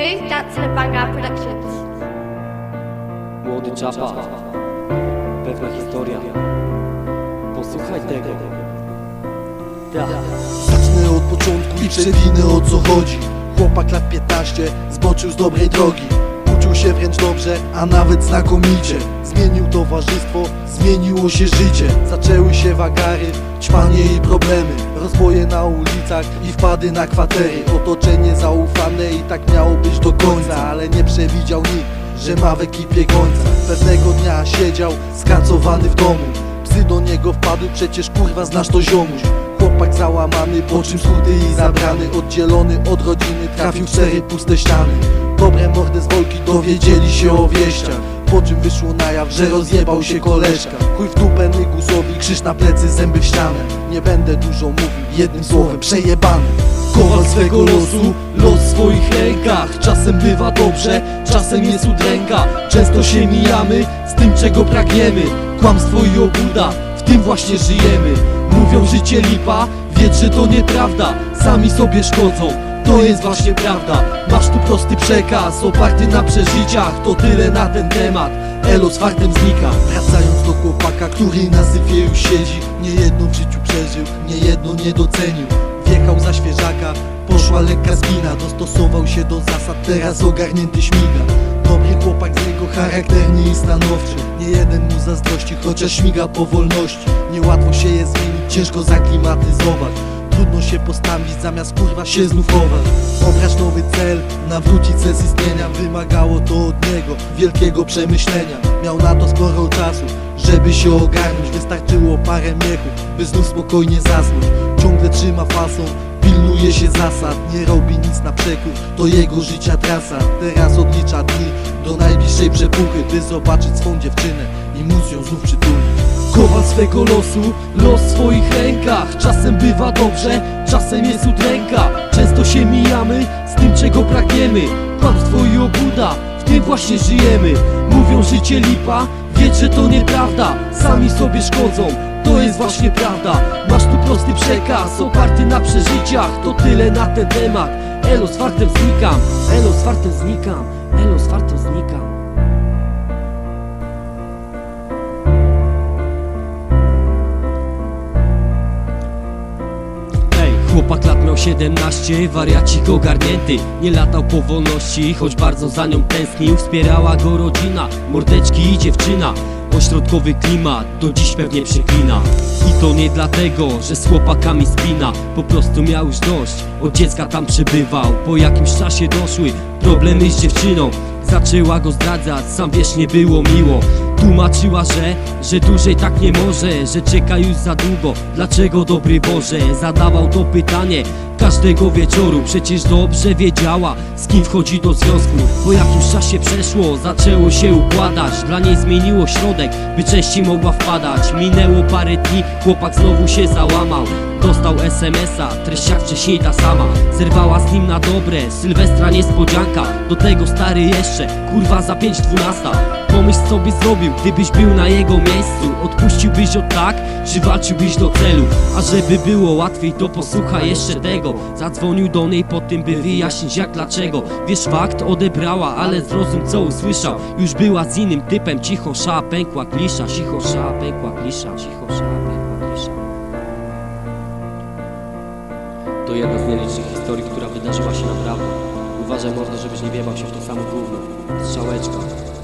that's Lebanga Productions. Młody czapa, pewna historia. Posłuchaj tego. Tak. Zacznę od początku i przewinę o co chodzi Chłopak lat 15 zboczył z dobrej drogi Uczył się wręcz dobrze, a nawet znakomicie. Zmienił towarzystwo, zmieniło się życie. Zaczęły się wagary, ćpanie i problemy. Rozboje na ulicach i wpady na kwatery. Otoczenie zaufane i tak miało być do końca Ale nie przewidział nikt, że ma w ekipie gońca Pewnego dnia siedział skacowany w domu. Psy do niego wpadły, przecież kurwa znasz to ziomuś Chłopak załamany, po czym schuddy i zabrany Oddzielony od rodziny, trafił cztery puste ściany. Dobre mordy z Wolki dowiedzieli się o wieściach Po czym wyszło na jaw, że rozjebał się koleżka. Chuj w dupę Nygusowi, krzyż na plecy, zęby w ścianę. Nie będę dużo mówił, jednym słowem przejebany. Kowal swego losu, los w swoich rękach. Czasem bywa dobrze, czasem jest udręka. Często się mijamy z tym czego pragniemy. Kłamstwo i obłuda, w tym właśnie żyjemy. Mówią życie lipa, wiedz, że to nieprawda. Sami sobie szkodzą, to jest właśnie prawda. Masz tu prosty przekaz, oparty na przeżyciach. To tyle na ten temat, elo z fartem znika. Wracając do chłopaka, który na syfie już siedzi. Niejedno w życiu przeżył, niejedno nie docenił. Wjechał za świeżaka, poszła lekka spina. Dostosował się do zasad, teraz ogarnięty śmiga Dobry chłopak z niego charakternie i stanowczy. Nie jeden mu zazdrości, chociaż śmiga po wolności. Niełatwo się je zmienić, ciężko zaklimatyzować. Trudno się postawić, zamiast kurwa się znów chować. Obrać nowy cel, nawrócić sens istnienia. Wymagało to od niego wielkiego przemyślenia. Miał na to sporo czasu, żeby się ogarnąć. Wystarczyło parę miechów, by znów spokojnie zasnąć. Ciągle trzyma fasą, pilnuje się zasad Nie robi nic na przekór, to jego życia trasa. Teraz odlicza dni do najbliższej przepuchy By zobaczyć swą dziewczynę i móc ją znów przytulić. Kowal swego losu, los w swoich rękach. Czasem bywa dobrze, czasem jest udręka. Często się mijamy z tym czego pragniemy. Kłamstwo i obłuda, w tym właśnie żyjemy. Mówią życie lipa, wiedz, że to nieprawda Sami sobie szkodzą, to jest właśnie prawda. Masz tu prosty przekaz, oparty na przeżyciach To tyle na ten temat. Elo z fartem znikam, elo z fartem znikam Elo z fartem znikam 17, wariacik ogarnięty. Nie latał po wolności, choć bardzo za nią tęsknił. Wspierała go rodzina, mordeczki i dziewczyna. Ośrodkowy klimat do dziś pewnie przeklina I to nie dlatego, że z chłopakami spina. Po prostu miał już dość, od dziecka tam przebywał Po jakimś czasie doszły problemy z dziewczyną. Zaczęła go zdradzać, sam wiesz nie było miło Tłumaczyła, że, że dłużej tak nie może Że czeka już za długo, dlaczego dobry Boże? Zadawał to pytanie każdego wieczoru. Przecież dobrze wiedziała, z kim wchodzi do związku. Po jakimś czasie przeszło, zaczęło się układać. Dla niej zmieniło środek, by częściej mogła wpadać. Minęło parę dni, chłopak znowu się załamał. Dostał SMS-a, treść jak wcześniej ta sama. Zerwała z nim na dobre, Sylwestra niespodzianka Do tego stary jeszcze, kurwa za 5 dwunasta Pomyśl co zrobił, gdybyś był na jego miejscu Odpuściłbyś od tak, czy walczyłbyś do celu A żeby było łatwiej, to posłuchaj jeszcze tego Zadzwonił do niej po tym, by wyjaśnić jak dlaczego Wiesz fakt, odebrała, ale zrozum co usłyszał Już była z innym typem, cicho sza, pękła klisza Cicho sza, pękła klisza, cicho sza, pękła klisza To jedna z nielicznych historii, która wydarzyła się naprawdę. Uważaj mordo, żebyś nie wjebał się w to samo gówno. Strzałeczka.